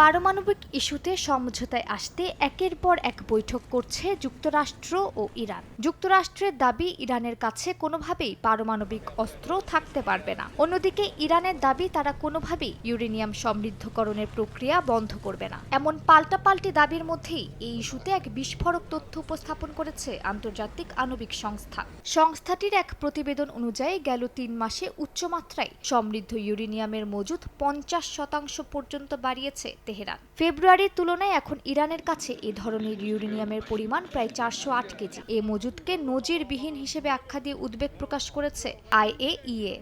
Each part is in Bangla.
পারমাণবিক ইস্যুতে সমঝোতায় আসতে একের পর এক বৈঠক করছে যুক্তরাষ্ট্র ও ইরান। যুক্তরাষ্ট্রের দাবি, ইরানের কাছে কোনোভাবেই পারমাণবিক অস্ত্র থাকতে পারবে না। অন্যদিকে, ইরানের দাবি, তারা কোনোভাবেই ইউরেনিয়াম সমৃদ্ধকরণের প্রক্রিয়া বন্ধ করবে না। এমন পাল্টাপাল্টি দাবির মধ্যেই এই ইস্যুতে এক বিস্ফোরক তথ্য উপস্থাপন করেছে আন্তর্জাতিক আণবিক সংস্থা। সংস্থাটির এক প্রতিবেদন অনুযায়ী, গেল তিন মাসে উচ্চমাত্রায় সমৃদ্ধ ইউরেনিয়ামের মজুদ পঞ্চাশ শতাংশ পর্যন্ত বাড়িয়েছে তেহরান। ফেব্রুয়ারির তুলনায় এখন ইরানের কাছে এ ধরনের ইউরেনিয়ামের পরিমাণ প্রায় চারশো আট কেজি। এ মজুদকে নজিরবিহীন হিসেবে আখ্যা দিয়ে উদ্বেগ প্রকাশ করেছে আইএইএ।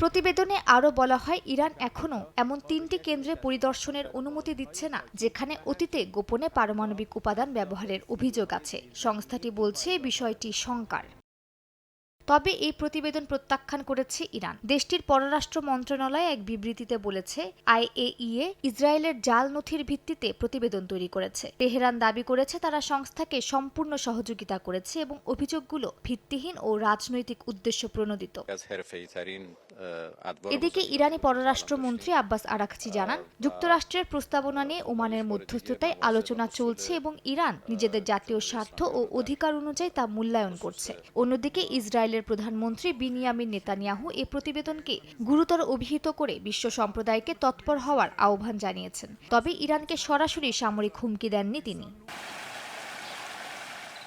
প্রতিবেদনে আরও বলা হয়, ইরান এখনও এমন তিনটি কেন্দ্রে পরিদর্শনের অনুমতি দিচ্ছে না, যেখানে অতীতে গোপনে পারমাণবিক উপাদান ব্যবহারের অভিযোগ আছে। সংস্থাটি বলছে বিষয়টি শঙ্কার। তবে এই প্রতিবেদন প্রত্যাখ্যান করেছে ইরান। দেশটির পররাষ্ট্র মন্ত্রণালয় এক বিবৃতিতে বলেছে, আইএইএ ইসরায়েলের জাল নথির ভিত্তিতে প্রতিবেদন তৈরি করেছে। তেহরান দাবি করেছে তারা সংস্থাকে সম্পূর্ণ সহযোগিতা করেছে এবং অভিযোগগুলো ভিত্তিহীন ও রাজনৈতিক উদ্দেশ্য প্রণোদিত। এদিকে ইরানি পররাষ্ট্রমন্ত্রী আব্বাস আরাকচি জানান, যুক্তরাষ্ট্রের প্রস্তাবনা নিয়ে ওমানের মধ্যস্থতায় আলোচনা চলছে এবং ইরান নিজেদের জাতীয় স্বার্থ ও অধিকার অনুযায়ী তা মূল্যায়ন করছে। অন্যদিকে ইসরায়েলের ইসরায়েলের প্রধানমন্ত্রী বিনিয়ামিন নেতানিয়াহু এ প্রতিবেদনকে গুরুতর অভিহিত করে বিশ্ব সম্প্রদায়কে তৎপর হওয়ার আহ্বান জানিয়েছেন। তবে ইরানকে সরাসরি সামরিক হুমকি দেননি তিনি।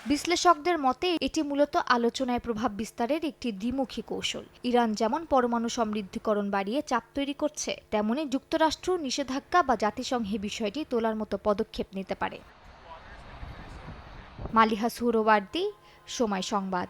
বিশ্লেষকদের মতে, এটি মূলত আলোচনায় প্রভাব বিস্তারের একটি দ্বিমুখী কৌশল। ইরান যেমন পরমাণু সমৃদ্ধিকরণ বাড়িয়ে চাপ তৈরি করছে, তেমনি যুক্তরাষ্ট্র নিষেধাজ্ঞা বা জাতিসংঘে বিষয়টি তোলার মতো পদক্ষেপ নিতে পারে। মালিহা সুহরওয়ার্দী, সময় সংবাদ।